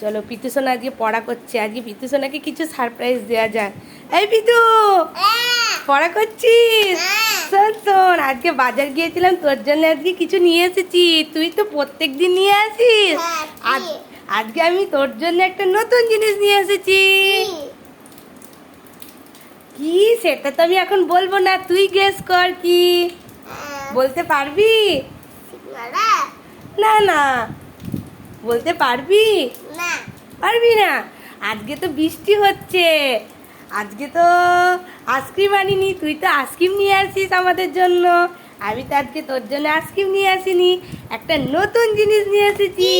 চলো পিতু সোনা আজকে পড়া করছে। আজকে পিতু সোনাকে কিছু সারপ্রাইজ দেওয়া যায় এই পিতু পড়া করছিস? শোন শোন আজকে বাজার গিয়েছিলাম তোর জন্য আজকে কিছু নিয়ে এসেছি। তুই তো প্রত্যেক দিন নিয়ে আসিস। হ্যাঁ, আজ আজকে আমি তোর জন্য একটা নতুন জিনিস নিয়ে এসেছি। কি? সেটা তো আমি এখন বলব না। তুই গেস কর কি? বলতে পারবি? না না। বলতে পারবি? পারবি না? আজকে তো বৃষ্টি হচ্ছে। আজকে তো আইসক্রিম আনিনি তুই তো আইসক্রিম নিয়ে আসিস আমাদের জন্য। আমি তো আজকে তোর জন্য আইসক্রিম নিয়ে আসিনি একটা নতুন জিনিস নিয়ে এসেছি।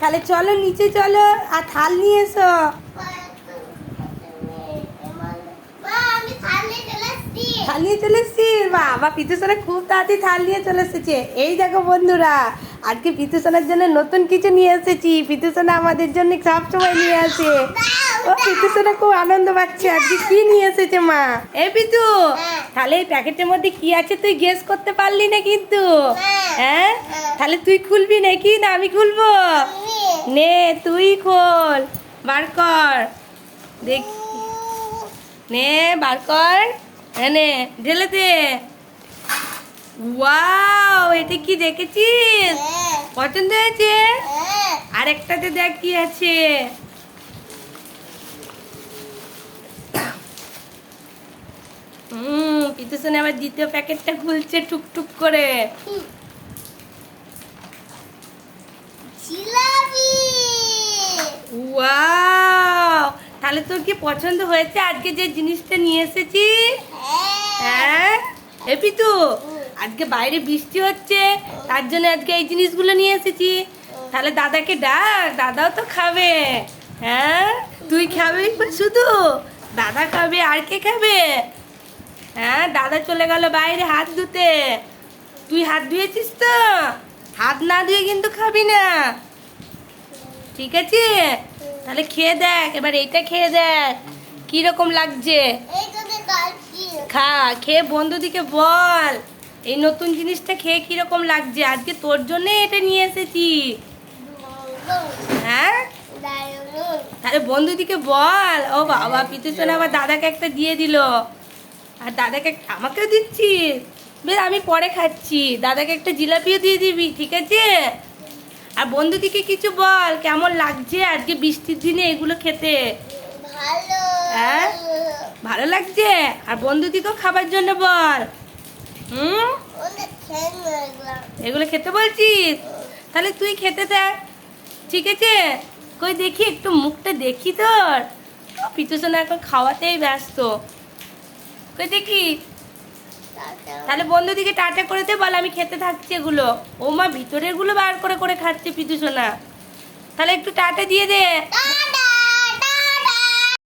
তাহলে চলো নিচে চলো আর থাল নিয়ে এসো। থাল নিয়ে চলে এসেছিস বাবা পিতু সোনা খুব তাড়াতাড়ি থাল নিয়ে চলে এসেছে এই দেখো বন্ধুরা, আজকে পিতু জন্য নতুন কিছু নিয়ে এসেছি। পিতুসোনা আমাদের জন্য সবসময় নিয়ে আসে। ও পিতুসোনা খুব আনন্দ পাচ্ছে। আজকে কি নিয়ে এসেছে মা? এই পিতু। তাহলে এই প্যাকেটের মধ্যে কি আছে তুই গেস করতে পারলি না কিন্তু। হ্যাঁ? তাহলে তুই খুলবি নাকি না আমি খুলবো? নে, তুই খোল। বার কর। দেখ নে, বার কর। হ্যাঁ নে ঢেলে দে। ওয়াও এটা কি দেখেছিস? পছন্দ হয়েছে? আর একটাতে দেখ কি আছে। হুম পিতু সোনা আবার দ্বিতীয় প্যাকেটটা খুলছে টুকটুক করে। ওয়াও তাহলে তোর কি পছন্দ হয়েছে? আজকে যে জিনিসটা নিয়ে এসেছি? হ্যাঁ এ পিতু আজকে বাইরে বৃষ্টি হচ্ছে, তার জন্য আজকে এই জিনিসগুলো নিয়ে এসেছি। তাহলে দাদাকে ডাক, দাদাও তো খাবে। হ্যাঁ? তুই খাবে শুধু? দাদা খাবে, আর কে খাবে? হ্যাঁ? দাদা চলে গেল বাইরে হাত ধুতে। তুই হাত ধুয়েছিস তো? হাত না ধুয়ে কিন্তু খাবি না। ঠিক আছে? তাহলে খেয়ে দেখ, এবার এইটা খেয়ে দেখ। কীরকম লাগছে? খা খেয়ে বন্ধুদিকে বল। এই নতুন জিনিসটা খেয়ে কীরকম লাগছে? আজকে তোর জন্য এটা নিয়ে এসেছি। হ্যাঁ? তাহলে বন্ধুদিকে বল। ও বাবা পিতুষণ আবার দাদাকে একটা দিয়ে দিল। আর দাদাকে আমাকেও দিচ্ছিস বেশ আমি পরে খাচ্ছি। দাদাকে একটা জিলাপিও দিয়ে দিবি ঠিক আছে? আর বন্ধুদিকে কিছু বল কেমন লাগছে আজকে বৃষ্টির দিনে এগুলো খেতে? হ্যাঁ? ভালো লাগছে? আর বন্ধুদিকেও খাবার জন্য বল। হুম? এগুলো খেতে বলছিস? তাহলে তুই খেতে দেখ। ঠিক আছে? কই দেখি একটু মুখটা দেখি তোর। পিতুসোনা এখন খাওয়াতেই ব্যস্ত। কই দেখি? তাহলে বন্ধুদিকে টাটা করে দে বল আমি খেতে থাকছি এগুলো। ও মা ভিতরেরগুলো বার করে করে খাচ্ছে পিতুসোনা তাহলে একটু টাটা দিয়ে দে।